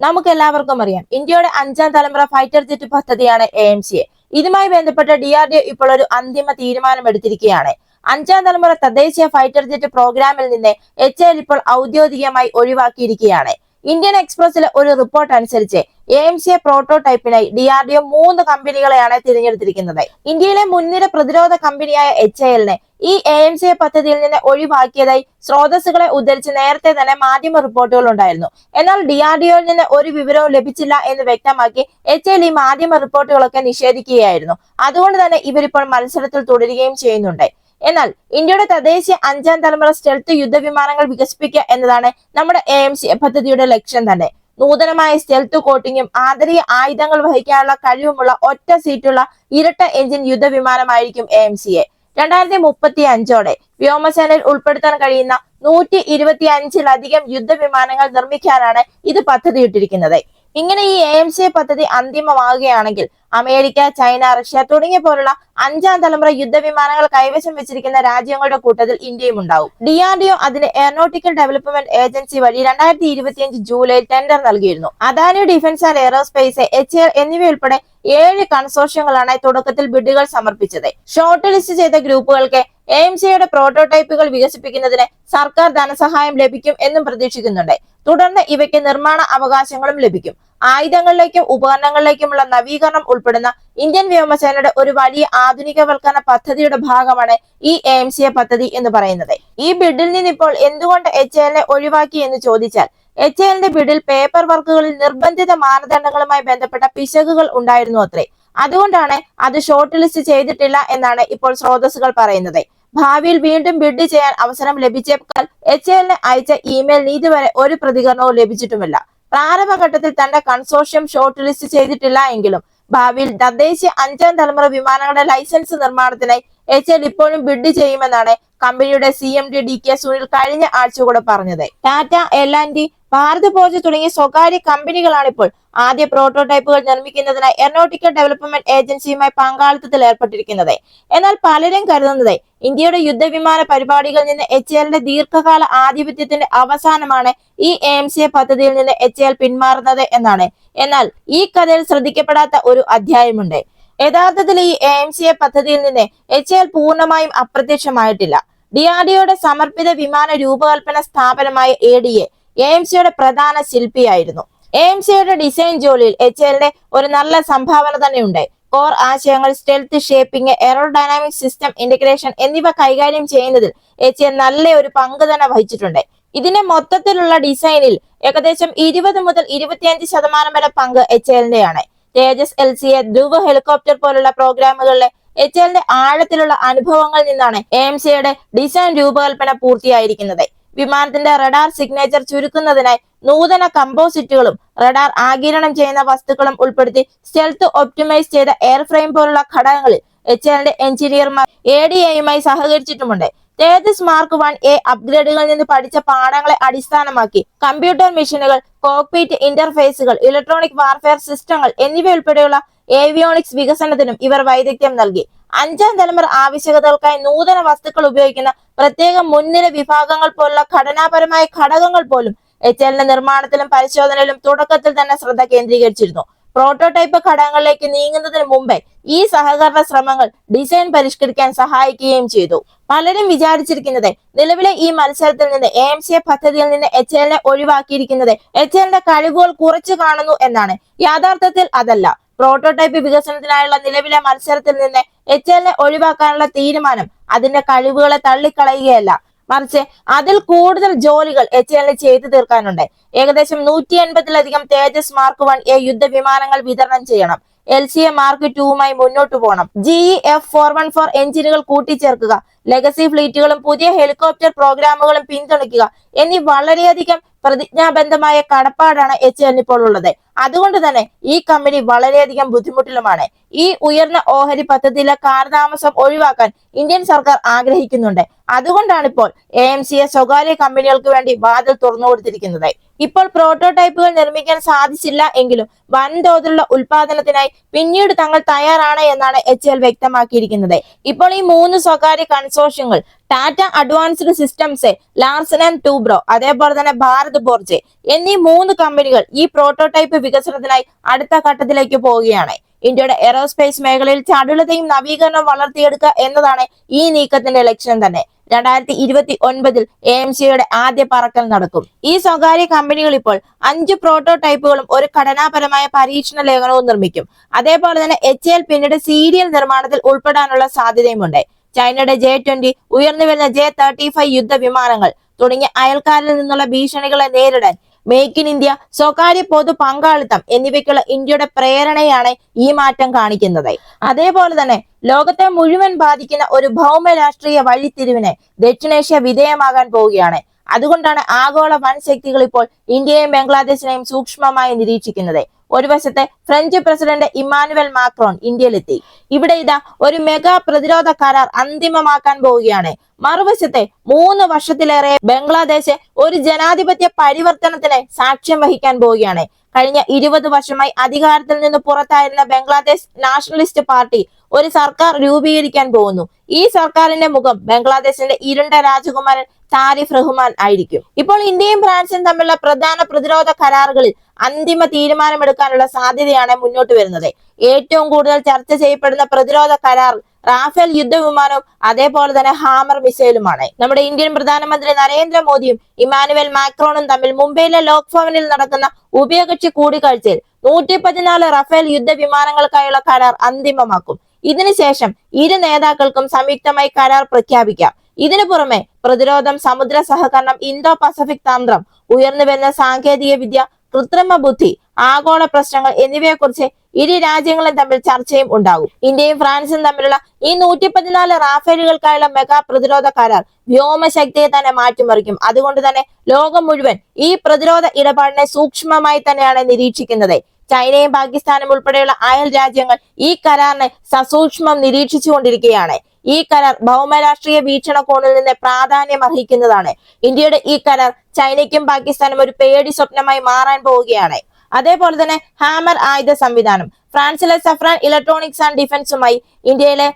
നമുക്ക് എല്ലാവർക്കും അറിയാം. ഇന്ത്യയുടെ അഞ്ചാം തലമുറ ഫൈറ്റർ ജെറ്റ് പദ്ധതിയാണ് എ എം സി എ ഇതുമായി ബന്ധപ്പെട്ട ഡി ആർ ഡി ഇപ്പോൾ ഒരു അന്തിമ തീരുമാനം എടുത്തിരിക്കുകയാണ് അഞ്ചാം തലമുറ തദ്ദേശീയ ഫൈറ്റർ ജെറ്റ് പ്രോഗ്രാമിൽ നിന്ന് എച്ച് എൽ ഇപ്പോൾ ഔദ്യോഗികമായി ഒഴിവാക്കിയിരിക്കുകയാണ്. ഇന്ത്യൻ എക്സ്പ്രസിലെ ഒരു റിപ്പോർട്ട് അനുസരിച്ച് എ എം സി എ പ്രോട്ടോടൈപ്പിനായി ഡി ആർ ഡി ഒ മൂന്ന് കമ്പനികളെയാണ് തിരഞ്ഞെടുത്തിരിക്കുന്നത്. ഇന്ത്യയിലെ മുൻനിര പ്രതിരോധ കമ്പനിയായ എച്ച് ഐ എല്ലിനെ ഈ എ എം സി പദ്ധതിയിൽ നിന്ന് ഒഴിവാക്കിയതായി സ്രോതസ്സുകളെ ഉദ്ധരിച്ച് നേരത്തെ തന്നെ മാധ്യമ റിപ്പോർട്ടുകൾ ഉണ്ടായിരുന്നു. എന്നാൽ ഡി ആർ ഡി ഒയിൽ നിന്ന് ഒരു വിവരവും ലഭിച്ചില്ല എന്ന് വ്യക്തമാക്കി എച്ച് എൽ ഈ മാധ്യമ റിപ്പോർട്ടുകളൊക്കെ നിഷേധിക്കുകയായിരുന്നു. അതുകൊണ്ട് തന്നെ ഇവരിപ്പോൾ മത്സരത്തിൽ തുടരുകയും ചെയ്യുന്നുണ്ട്. എന്നാൽ ഇന്ത്യയുടെ തദ്ദേശീയ അഞ്ചാം തലമുറ സ്റ്റെൽത്ത് യുദ്ധവിമാനങ്ങൾ വികസിപ്പിക്കുക എന്നതാണ് നമ്മുടെ എ എം സി പദ്ധതിയുടെ ലക്ഷ്യം തന്നെ. നൂതനമായ സ്റ്റെൽത്ത് കോട്ടിങ്ങും ആന്തരിക ആയുധങ്ങൾ വഹിക്കാനുള്ള കഴിവുമുള്ള ഒറ്റ സീറ്റുള്ള ഇരട്ട എഞ്ചിൻ യുദ്ധവിമാനമായിരിക്കും എ എം സി എ രണ്ടായിരത്തി മുപ്പത്തി അഞ്ചോടെ വ്യോമസേനയിൽ ഉൾപ്പെടുത്താൻ കഴിയുന്ന നൂറ്റി ഇരുപത്തി അഞ്ചിലധികം യുദ്ധവിമാനങ്ങൾ നിർമ്മിക്കാനാണ് ഇത് പദ്ധതിയിട്ടിരിക്കുന്നത്. ഇങ്ങനെ ഈ എ എം സി പദ്ധതി അന്തിമമാകുകയാണെങ്കിൽ അമേരിക്ക ചൈന റഷ്യ തുടങ്ങിയ പോലുള്ള അഞ്ചാം തലമുറ യുദ്ധവിമാനങ്ങൾ കൈവശം വെച്ചിരിക്കുന്ന രാജ്യങ്ങളുടെ കൂട്ടത്തിൽ ഇന്ത്യയും ഉണ്ടാവും. ഡിആർഡിഒ ആർ അതിന് എയറോനോട്ടിക്കൽ ഡെവലപ്മെന്റ് ഏജൻസി വഴി രണ്ടായിരത്തി ഇരുപത്തിയഞ്ച് ജൂലൈ ടെൻഡർ നൽകിയിരുന്നു. Adani defence and aerospace H L എന്നിവയുൾപ്പെടെ ഏഴ് കൺസോർഷ്യങ്ങളാണ് തുടക്കത്തിൽ ബിഡുകൾ സമർപ്പിച്ചത്. ഷോർട്ട് ലിസ്റ്റ് ചെയ്ത ഗ്രൂപ്പുകൾക്ക് എ എം സിയുടെ പ്രോട്ടോടൈപ്പുകൾ വികസിപ്പിക്കുന്നതിന് സർക്കാർ ധനസഹായം ലഭിക്കും എന്നും പ്രതീക്ഷിക്കുന്നുണ്ട്. തുടർന്ന് ഇവയ്ക്ക് നിർമ്മാണ അവകാശങ്ങളും ലഭിക്കും. ആയുധങ്ങളിലേക്കും ഉപകരണങ്ങളിലേക്കുമുള്ള നവീകരണം ഉൾപ്പെടുന്ന ഇന്ത്യൻ വ്യോമസേനയുടെ ഒരു വലിയ ആധുനികവൽക്കരണ പദ്ധതിയുടെ ഭാഗമാണ് ഈ എ സി എ പദ്ധതി എന്ന് പറയുന്നത്. ഈ ബിഡിൽ നിന്ന് ഇപ്പോൾ എന്തുകൊണ്ട് എച്ച് എൽ ഒഴിവാക്കി എന്ന് ചോദിച്ചാൽ എച്ച് എൽന്റെ ബിഡിൽ പേപ്പർ വർക്കുകളിൽ നിർബന്ധിത മാനദണ്ഡങ്ങളുമായി ബന്ധപ്പെട്ട പിശകുകൾ ഉണ്ടായിരുന്നു അത്രേ. അതുകൊണ്ടാണ് അത് ഷോർട്ട് ലിസ്റ്റ് ചെയ്തിട്ടില്ല എന്നാണ് ഇപ്പോൾ സ്രോതസ്സുകൾ പറയുന്നത്. ഭാവിയിൽ വീണ്ടും ബിഡ് ചെയ്യാൻ അവസരം ലഭിച്ചേക്കാൾ എച്ച് എൽ അയച്ച ഇമെയിൽ ഇതുവരെ ഒരു പ്രതികരണവും ലഭിച്ചിട്ടുമില്ല. പ്രാരംഭഘട്ടത്തിൽ തന്റെ കൺസോർഷ്യം ഷോർട്ട് ലിസ്റ്റ് ചെയ്തിട്ടില്ല എങ്കിലും ഭാവിയിൽ തദ്ദേശീയ അഞ്ചാം തലമുറ വിമാനങ്ങളുടെ ലൈസൻസ് നിർമ്മാണത്തിനായി എച്ച് എൽ ഇപ്പോഴും ബിഡ് ചെയ്യുമെന്നാണ് കമ്പനിയുടെ C M D D K Sunil കഴിഞ്ഞ ആഴ്ച കൂടെ പറഞ്ഞത്. Tata L and D Bharat forge തുടങ്ങിയ സ്വകാര്യ കമ്പനികളാണ് ഇപ്പോൾ ആദ്യ പ്രോട്ടോടൈപ്പുകൾ നിർമ്മിക്കുന്നതിനായി എറോട്ടിക്കൽ ഡെവലപ്മെന്റ് ഏജൻസിയുമായി പങ്കാളിത്തത്തിൽ ഏർപ്പെട്ടിരിക്കുന്നത്. എന്നാൽ പലരും കരുതുന്നത് ഇന്ത്യയുടെ യുദ്ധവിമാന പരിപാടികളിൽ നിന്ന് എച്ച് എല്ലിന്റെ ദീർഘകാല ആധിപത്യത്തിന്റെ അവസാനമാണ് ഈ എം സി എ പദ്ധതിയിൽ നിന്ന് എച്ച് എൽ പിന്മാറുന്നത് എന്നാണ്. എന്നാൽ ഈ കഥയിൽ ശ്രദ്ധിക്കപ്പെടാത്ത ഒരു അധ്യായമുണ്ട്. യഥാർത്ഥത്തിൽ ഈ എ എം സി എ പദ്ധതിയിൽ നിന്ന് എച്ച് എൽ പൂർണമായും അപ്രത്യക്ഷമായിട്ടില്ല. ഡി ആർ ഡിഒയുടെ സമർപ്പിത വിമാന രൂപകൽപ്പന സ്ഥാപനമായ A D A A M സിയുടെ പ്രധാന ശില്പിയായിരുന്നു. എ എം സിയുടെ ഡിസൈൻ ജോലിയിൽ എച്ച് എല്ലിന്റെ ഒരു നല്ല സംഭാവന തന്നെയുണ്ട്. കോർ ആശയങ്ങൾ stealth shaping aerodynamic system integration എന്നിവ കൈകാര്യം ചെയ്യുന്നതിൽ എച്ച് എൽ നല്ല ഒരു പങ്ക് തന്നെ വഹിച്ചിട്ടുണ്ട്. ഇതിന്റെ മൊത്തത്തിലുള്ള ഡിസൈനിൽ ഏകദേശം ഇരുപത് മുതൽ ഇരുപത്തിയഞ്ച് ശതമാനം വരെ പങ്ക് H എല്ലിന്റെയാണ് Tejas L C A Dhruv helicopter പോലുള്ള പ്രോഗ്രാമുകളിലെ എച്ച് എല്ലിന്റെ ആഴത്തിലുള്ള അനുഭവങ്ങളിൽ നിന്നാണ് എ സിയുടെ ഡിസൈൻ രൂപകൽപ്പന പൂർത്തിയായിരിക്കുന്നത്. വിമാനത്തിന്റെ റഡാർ സിഗ്നേച്ചർ ചുരുക്കുന്നതിനായി നൂതന കമ്പോസിറ്റുകളും റഡാർ ആഗിരണം ചെയ്യുന്ന വസ്തുക്കളും ഉൾപ്പെടുത്തി സ്റ്റെൽത്ത് ഒപ്റ്റിമൈസ് ചെയ്ത എയർഫ്രെയിം പോലുള്ള ഘടകങ്ങളിൽ എച്ച് എല്ലിന്റെ എഞ്ചിനീയർമാർ എ ഡി എയുമായി സഹകരിച്ചിട്ടുമുണ്ട്. തേജസ് മാർക്ക് വൺ എ അപ്ഗ്രേഡുകളിൽ നിന്ന് പഠിച്ച പാഠങ്ങളെ അടിസ്ഥാനമാക്കി കമ്പ്യൂട്ടർ മെഷീനുകൾ കോക്പീറ്റ് ഇന്റർഫേസുകൾ ഇലക്ട്രോണിക് വാർഫെയർ സിസ്റ്റങ്ങൾ എന്നിവയുൾപ്പെടെയുള്ള ഏവിയോണിക്സ് വികസനത്തിനും ഇവർ വൈദഗ്ധ്യം നൽകി. അഞ്ചാം തലമുറ ആവശ്യകതകൾക്കായി നൂതന വസ്തുക്കൾ ഉപയോഗിക്കുന്ന പ്രത്യേക മുൻനിര വിഭാഗങ്ങൾ പോലുള്ള ഘടനാപരമായ ഘടകങ്ങൾ പോലും എച്ച് എല്ലിന്റെ നിർമ്മാണത്തിലും പരിശോധനയിലും തുടക്കത്തിൽ തന്നെ ശ്രദ്ധ കേന്ദ്രീകരിച്ചിരുന്നു. പ്രോട്ടോടൈപ്പ് ഘടകങ്ങളിലേക്ക് നീങ്ങുന്നതിന് മുമ്പേ ഈ സഹകരണ ശ്രമങ്ങൾ ഡിസൈൻ പരിഷ്കരിക്കാൻ സഹായിക്കുകയും ചെയ്തു. പലരും വിചാരിച്ചിരിക്കുന്നത് നിലവിലെ ഈ മത്സരത്തിൽ നിന്ന് എ സി എ പദ്ധതിയിൽ നിന്ന് എച്ച് എല്ലിനെ ഒഴിവാക്കിയിരിക്കുന്നത് എച്ച് എല്ലിന്റെ കഴിവുകൾ കുറച്ചു കാണുന്നു എന്നാണ്. യാഥാർത്ഥ്യത്തിൽ അതല്ല. പ്രോട്ടോടൈപ്പ് വികസനത്തിനായുള്ള നിലവിലെ മത്സരത്തിൽ നിന്ന് എച്ച് എല്ലിനെ ഒഴിവാക്കാനുള്ള തീരുമാനം അതിന്റെ കഴിവുകളെ തള്ളിക്കളയുകയല്ല. മറിച്ച് അതിൽ കൂടുതൽ ജോലികൾ എച്ച് എല്ലിന് ചെയ്തു തീർക്കാനുണ്ട്. ഏകദേശം നൂറ്റി എൺപതിലധികം തേജസ് മാർക്ക് വൺ എ യുദ്ധ വിമാനങ്ങൾ വിതരണം ചെയ്യണം. എൽ സി എ മാർക്ക് ടുവുമായി മുന്നോട്ട് പോകണം. G F four one four എഞ്ചിനുകൾ കൂട്ടിച്ചേർക്കുക. ലെഗസി ഫ്ലീറ്റുകളും പുതിയ ഹെലികോപ്റ്റർ പ്രോഗ്രാമുകളും പിന്തുണയ്ക്കുക എന്നീ വളരെയധികം പ്രതിജ്ഞാബന്ധമായ കടപ്പാടാണ് എച്ച് എൽ ഇപ്പോൾ ഉള്ളത്. അതുകൊണ്ട് തന്നെ ഈ കമ്പനി വളരെയധികം ബുദ്ധിമുട്ടിലുമാണ്. ഈ ഉയർന്ന ഓഹരി പദ്ധതിയിലെ കാലതാമസം ഒഴിവാക്കാൻ ഇന്ത്യൻ സർക്കാർ ആഗ്രഹിക്കുന്നുണ്ട്. അതുകൊണ്ടാണ് ഇപ്പോൾ എ എം സിയെ സ്വകാര്യ കമ്പനികൾക്ക് വേണ്ടി വാതിൽ തുറന്നു കൊടുത്തിരിക്കുന്നത്. ഇപ്പോൾ പ്രോട്ടോടൈപ്പുകൾ നിർമ്മിക്കാൻ സാധിച്ചില്ല എങ്കിലും വൻതോതിലുള്ള ഉൽപാദനത്തിനായി പിന്നീട് തങ്ങൾ തയ്യാറാണ് എന്നാണ് എച്ച് എൽ വ്യക്തമാക്കിയിരിക്കുന്നത്. ഇപ്പോൾ ഈ മൂന്ന് സ്വകാര്യ കൺസോർഷ്യങ്ങൾ Tata advanced systems Larsen and Toubro അതേപോലെ തന്നെ ഭാരത് ബോർജ് എന്നീ മൂന്ന് കമ്പനികൾ ഈ പ്രോട്ടോടൈപ്പ് വികസനത്തിനായി അടുത്ത ഘട്ടത്തിലേക്ക് പോവുകയാണ്. ഇന്ത്യയുടെ എയറോസ്പേസ് മേഖലയിൽ ചടുലതയും നവീകരണവും വളർത്തിയെടുക്കുക എന്നതാണ് ഈ നീക്കത്തിന്റെ ലക്ഷ്യം തന്നെ. രണ്ടായിരത്തി ഇരുപത്തി ഒൻപതിൽ എ എം സിയുടെ ആദ്യ പറക്കൽ നടക്കും. ഈ സ്വകാര്യ കമ്പനികൾ ഇപ്പോൾ അഞ്ച് പ്രോട്ടോടൈപ്പുകളും ഒരു ഘടനാപരമായ പരീക്ഷണ ലേഖനവും നിർമ്മിക്കും. അതേപോലെ തന്നെ എച്ച് എൽ പിന്നീട് സീരിയൽ നിർമ്മാണത്തിൽ ഉൾപ്പെടാനുള്ള സാധ്യതയുമുണ്ട്. ചൈനയുടെ ജെ ട്വന്റി ഉയർന്നു വരുന്ന ജെ തേർട്ടി ഫൈവ് യുദ്ധ വിമാനങ്ങൾ തുടങ്ങിയ അയൽക്കാരിൽ നിന്നുള്ള ഭീഷണികളെ നേരിടാൻ മേക്ക് ഇൻ ഇന്ത്യ സ്വകാര്യ പൊതു പങ്കാളിത്തം എന്നിവയ്ക്കുള്ള ഇന്ത്യയുടെ പ്രേരണയാണ് ഈ മാറ്റം കാണിക്കുന്നത്. അതേപോലെ തന്നെ ലോകത്തെ മുഴുവൻ ബാധിക്കുന്ന ഒരു ഭൗമ രാഷ്ട്രീയ വഴിത്തിരിവിന് ദക്ഷിണേഷ്യ വിധേയമാകാൻ പോവുകയാണ്. അതുകൊണ്ടാണ് ആഗോള വൻ ശക്തികൾ ഇപ്പോൾ ഇന്ത്യയെയും ബംഗ്ലാദേശിനെയും സൂക്ഷ്മമായി നിരീക്ഷിക്കുന്നത്. ഒരു വശത്തെ ഫ്രഞ്ച് പ്രസിഡന്റ് ഇമ്മാനുവൽ മാക്രോൺ ഇന്ത്യയിലെത്തി. ഇവിടെ ഇതാ ഒരു മെഗാ പ്രതിരോധ കരാർ അന്തിമമാക്കാൻ പോവുകയാണ്. മറുവശത്തെ മൂന്ന് വർഷത്തിലേറെ ബംഗ്ലാദേശ് ഒരു ജനാധിപത്യ പരിവർത്തനത്തിന് സാക്ഷ്യം വഹിക്കാൻ പോവുകയാണ്. കഴിഞ്ഞ ഇരുപത് വർഷമായി അധികാരത്തിൽ നിന്ന് പുറത്തായിരുന്ന ബംഗ്ലാദേശ് നാഷണലിസ്റ്റ് പാർട്ടി ഒരു സർക്കാർ രൂപീകരിക്കാൻ പോകുന്നു. ഈ സർക്കാരിന്റെ മുഖം ബംഗ്ലാദേശിന്റെ ഇരുണ്ട രാജകുമാരൻ താരിഫ് റഹ്മാൻ ആയിരിക്കും. ഇപ്പോൾ ഇന്ത്യയും ഫ്രാൻസും തമ്മിലുള്ള പ്രധാന പ്രതിരോധ കരാറുകളിൽ അന്തിമ തീരുമാനമെടുക്കാനുള്ള സാധ്യതയാണ് മുന്നോട്ട് വരുന്നത്. ഏറ്റവും കൂടുതൽ ചർച്ച ചെയ്യപ്പെടുന്ന പ്രതിരോധ കരാർ റാഫേൽ യുദ്ധവിമാനവും അതേപോലെ തന്നെ ഹാമർ മിസൈലുമാണ്. നമ്മുടെ ഇന്ത്യൻ പ്രധാനമന്ത്രി നരേന്ദ്രമോദിയും ഇമാനുവൽ മാക്രോണും തമ്മിൽ മുംബൈയിലെ ലോക് ഭവനിൽ നടക്കുന്ന ഉഭയകക്ഷി കൂടിക്കാഴ്ചയിൽ നൂറ്റി പതിനാല് റഫേൽ യുദ്ധവിമാനങ്ങൾക്കായുള്ള കരാർ അന്തിമമാക്കും. ഇതിനുശേഷം ഇരു നേതാക്കൾക്കും സംയുക്തമായി കരാർ പ്രഖ്യാപിക്കാം. ഇതിനു പുറമെ പ്രതിരോധം സമുദ്ര സഹകരണം ഇന്തോ പസഫിക് തന്ത്രം ഉയർന്നു വരുന്ന സാങ്കേതിക വിദ്യ കൃത്രിമ ബുദ്ധി ആഗോള പ്രശ്നങ്ങൾ എന്നിവയെക്കുറിച്ച് ഇരു രാജ്യങ്ങളും തമ്മിൽ ചർച്ചയും ഉണ്ടാകും. ഇന്ത്യയും ഫ്രാൻസും തമ്മിലുള്ള ഈ നൂറ്റി പതിനാല് റാഫേലുകൾക്കായുള്ള മെഗാ പ്രതിരോധ കരാർ വ്യോമശക്തിയെ തന്നെ മാറ്റിമറിക്കും. അതുകൊണ്ട് തന്നെ ലോകം മുഴുവൻ ഈ പ്രതിരോധ ഇടപാടിനെ സൂക്ഷ്മമായി തന്നെയാണ് നിരീക്ഷിക്കുന്നത്. ചൈനയും പാകിസ്ഥാനും ഉൾപ്പെടെയുള്ള അയൽ രാജ്യങ്ങൾ ഈ കരാറിനെ സസൂക്ഷ്മം നിരീക്ഷിച്ചുകൊണ്ടിരിക്കുകയാണ്. ഈ കരാർ ഭൗമരാഷ്ട്രീയ വീക്ഷണകോണിൽ നിന്ന് പ്രാധാന്യം അർഹിക്കുന്നതാണ്. ഇന്ത്യയുടെ ഈ കരാർ ചൈനയ്ക്കും പാകിസ്ഥാനും ഒരു പേടി സ്വപ്നമായി മാറാൻ പോവുകയാണ്. അതേപോലെ തന്നെ ഹാമർ ആയുധ സംവിധാനം. ഫ്രാൻസിലെ സഫ്രാൻ ഇലക്ട്രോണിക്സ് ആൻഡ് ഡിഫൻസുമായി ഇന്ത്യയിലെ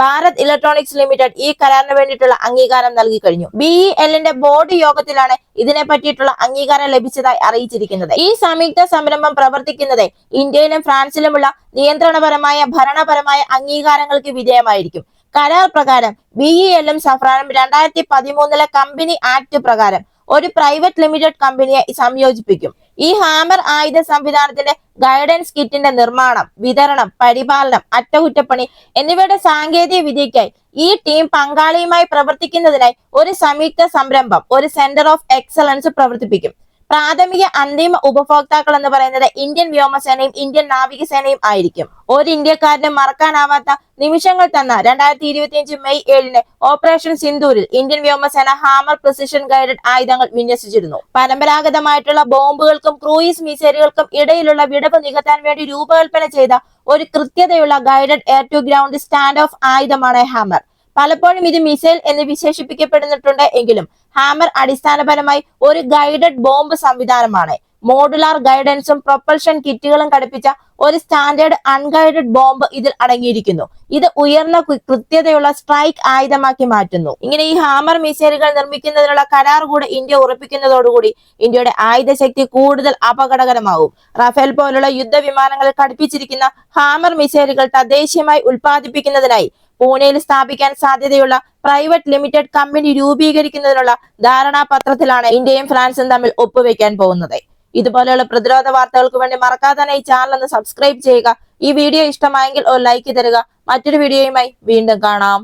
ഭാരത് ഇലക്ട്രോണിക്സ് ലിമിറ്റഡ് ഈ കരാറിന് വേണ്ടിയിട്ടുള്ള അംഗീകാരം നൽകി കഴിഞ്ഞു. ബി ഇ എല്ലിന്റെ ബോർഡ് യോഗത്തിലാണ് ഇതിനെ പറ്റിയിട്ടുള്ള അംഗീകാരം ലഭിച്ചതായി അറിയിച്ചിരിക്കുന്നത്. ഈ സംയുക്ത സംരംഭം പ്രവർത്തിക്കുന്നത് ഇന്ത്യയിലും ഫ്രാൻസിലുമുള്ള നിയന്ത്രണപരമായ ഭരണപരമായ അംഗീകാരങ്ങൾക്ക് വിധേയമായിരിക്കും. കരാർ പ്രകാരം ബി ഇ എല്ലും സഫ്രാനും രണ്ടായിരത്തി പതിമൂന്നിലെ കമ്പനി ആക്ട് പ്രകാരം ഒരു പ്രൈവറ്റ് ലിമിറ്റഡ് കമ്പനിയെ സംയോജിപ്പിക്കും. ഈ ഹാമർ ആയുധ സംവിധാനത്തിന്റെ ഗൈഡൻസ് കിറ്റിന്റെ നിർമ്മാണം വിതരണം പരിപാലനം അറ്റകുറ്റപ്പണി എന്നിവയുടെ സാങ്കേതിക വിദ്യയ്ക്കായി ഈ ടീം പങ്കാളിയുമായി പ്രവർത്തിക്കുന്നതിനായി ഒരു സംയുക്ത സംരംഭം ഒരു സെന്റർ ഓഫ് എക്സലൻസ് പ്രവർത്തിപ്പിക്കും. പ്രാഥമിക അന്തിമ ഉപഭോക്താക്കൾ എന്ന് പറയുന്നത് ഇന്ത്യൻ വ്യോമസേനയും ഇന്ത്യൻ നാവികസേനയും ആയിരിക്കും. ഒരു ഇന്ത്യക്കാരന് മറക്കാനാവാത്ത നിമിഷങ്ങൾ തന്ന രണ്ടായിരത്തി ഇരുപത്തിയഞ്ച് മെയ് ഏഴിന് ഓപ്പറേഷൻ സിന്ദൂരിൽ ഇന്ത്യൻ വ്യോമസേന ഹാമർ പ്രിസിഷൻ ഗൈഡഡ് ആയുധങ്ങൾ വിന്യസിച്ചിരുന്നു. പരമ്പരാഗതമായിട്ടുള്ള ബോംബുകൾക്കും ക്രൂയിസ് മിസൈലുകൾക്കും ഇടയിലുള്ള വിടവ് നികത്താൻ വേണ്ടി രൂപകൽപ്പന ചെയ്ത ഒരു കൃത്യതയുള്ള guided air to ground stand off ആയുധമാണ് ഹാമർ. പലപ്പോഴും ഇത് മിസൈൽ എന്ന് വിശേഷിപ്പിക്കപ്പെടുന്നിട്ടുണ്ട് എങ്കിലും ഹാമർ അടിസ്ഥാനപരമായി ഒരു ഗൈഡഡ് ബോംബ് സംവിധാനമാണ്. മോഡുലാർ ഗൈഡൻസും പ്രൊപ്പൽഷൻ കിറ്റുകളും ഘടിപ്പിച്ച ഒരു സ്റ്റാൻഡേർഡ് അൺഗൈഡഡ് ബോംബ് ഇതിൽ അടങ്ങിയിരിക്കുന്നു. ഇത് ഉയർന്ന കൃത്യതയുള്ള സ്ട്രൈക്ക് ആയുധമാക്കി മാറ്റുന്നു. ഇങ്ങനെ ഈ ഹാമർ മിസൈലുകൾ നിർമ്മിക്കുന്നതിനുള്ള കരാർ കൂടെ ഇന്ത്യ ഉറപ്പിക്കുന്നതോടുകൂടി ഇന്ത്യയുടെ ആയുധശക്തി കൂടുതൽ അപകടകരമാവും റഫേൽ പോലുള്ള യുദ്ധവിമാനങ്ങളിൽ ഘടിപ്പിച്ചിരിക്കുന്ന ഹാമർ മിസൈലുകൾ തദ്ദേശീയമായി ഉൽപ്പാദിപ്പിക്കുന്നതിനായി പൂനെയിൽ സ്ഥാപിക്കാൻ സാധ്യതയുള്ള പ്രൈവറ്റ് ലിമിറ്റഡ് കമ്പനി രൂപീകരിക്കുന്നതിനുള്ള ധാരണാപത്രത്തിലാണ് ഇന്ത്യയും ഫ്രാൻസും തമ്മിൽ ഒപ്പുവെക്കാൻ പോകുന്നത്. ഇതുപോലെയുള്ള പ്രതിരോധ വാർത്തകൾക്ക് വേണ്ടി മറക്കാതെ തന്നെ ഈ ചാനൽ ഒന്ന് സബ്സ്ക്രൈബ് ചെയ്യുക. ഈ വീഡിയോ ഇഷ്ടമായെങ്കിൽ ഒരു ലൈക്ക് തരിക. മറ്റൊരു വീഡിയോയുമായി വീണ്ടും കാണാം.